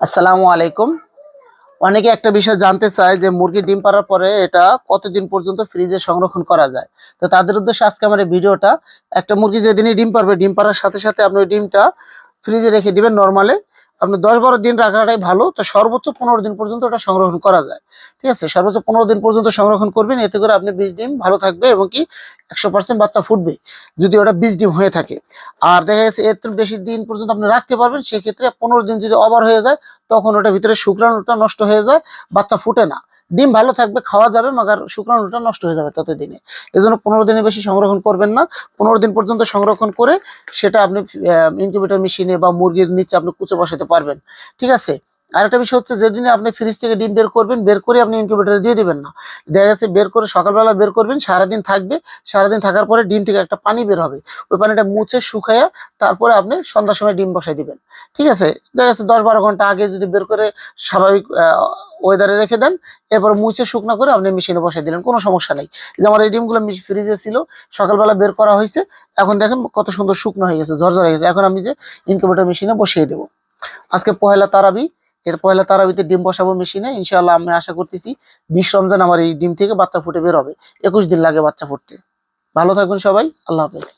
আসসালামু আলাইকুম। অনেকে একটা বিষয় জানতে চায় যে মুরগি ডিম পাড়ার পরে এটা কতদিন পর্যন্ত ফ্রিজে সংরক্ষণ করা যায়। তো তাদের উদ্দেশ্যে আজকে আমার এই ভিডিওটা, একটা মুরগি যেদিনই ডিম পারবে ডিম পাড়ার সাথে সাথে আপনি ডিমটা ফ্রিজে রেখে দিবেন নর্মালে। আপনি দশ বারো দিন রাখাটাই ভালো, তো সর্বোচ্চ পনেরো দিন পর্যন্ত ওটা সংরক্ষণ করা যায়। ঠিক আছে? সর্বোচ্চ পনেরো দিন পর্যন্ত সংরক্ষণ করবেন, এতে করে আপনি বিশ ডিম ভালো থাকবে এবং কি একশো পার্সেন্ট বাচ্চা ফুটবে, যদি ওটা বিশ ডিম হয়ে থাকে। আর দেখা গেছে, এর বেশি দিন পর্যন্ত আপনি রাখতে পারবেন, সেক্ষেত্রে পনেরো দিন যদি ওভার হয়ে যায়, তখন ওটা ভিতরে শুক্রাণুটা নষ্ট হয়ে যায়, বাচ্চা ফুটে না। ডিম ভালো থাকবে, খাওয়া যাবে, মাগার শুক্রাণুটা নষ্ট হয়ে যাবে ততদিনে। জন্য পনেরো দিনের বেশি সংরক্ষণ করবেন না। পনেরো দিন পর্যন্ত সংরক্ষণ করে সেটা আপনি ইনকিউবেটর মেশিনে বা মুরগির নিচে আপনি কুচে বসাতে পারবেন। ঠিক আছে? আরেকটা বিষয় হচ্ছে যেদিনে আপনি ফ্রিজ থেকে ডিম বের করবেন, বের করে আপনি ইনকিউবেটরে দিয়ে দিবেন না। দেখা গেছে বের করে সকালবেলা বের করবেন, সারাদিন থাকবে। সারাদিন থাকার পরে ডিম থেকে একটা পানি বের হবে। ওই পানিটা মুছে শুকাইয়া তারপরে আপনি সন্ধ্যার সময় ডিম বসাই দিবেন। ঠিক আছে? দেখা যাচ্ছে দশ বারো ঘণ্টা আগে যদি বের করে স্বাভাবিক ওয়েদারে রেখে দেন। এরপর মুছে শুকনো করে আপনি মেশিনে বসাই দিলেন, কোনো সমস্যা নেই। যে আমার এই ফ্রিজে ছিল, সকালবেলা বের করা হয়েছে। এখন দেখেন কত সুন্দর শুকনো হয়ে গেছে, ঝরঝর হয়ে গেছে। এখন আমি যে ইনকিউবেটর মেশিনে বসিয়ে দেবো। আজকে পহেলা তারাবি, এর পহেলা তারাবিতে ডিম বসাবো মেশিনে ইনশাআল্লাহ আমি আশা করতেছি বিশ রমজান আমার এই ডিম থেকে বাচ্চা ফুটে বের হবে একুশ দিন লাগে বাচ্চা ফুটতে। ভালো থাকবেন সবাই, আল্লাহ হাফেজ।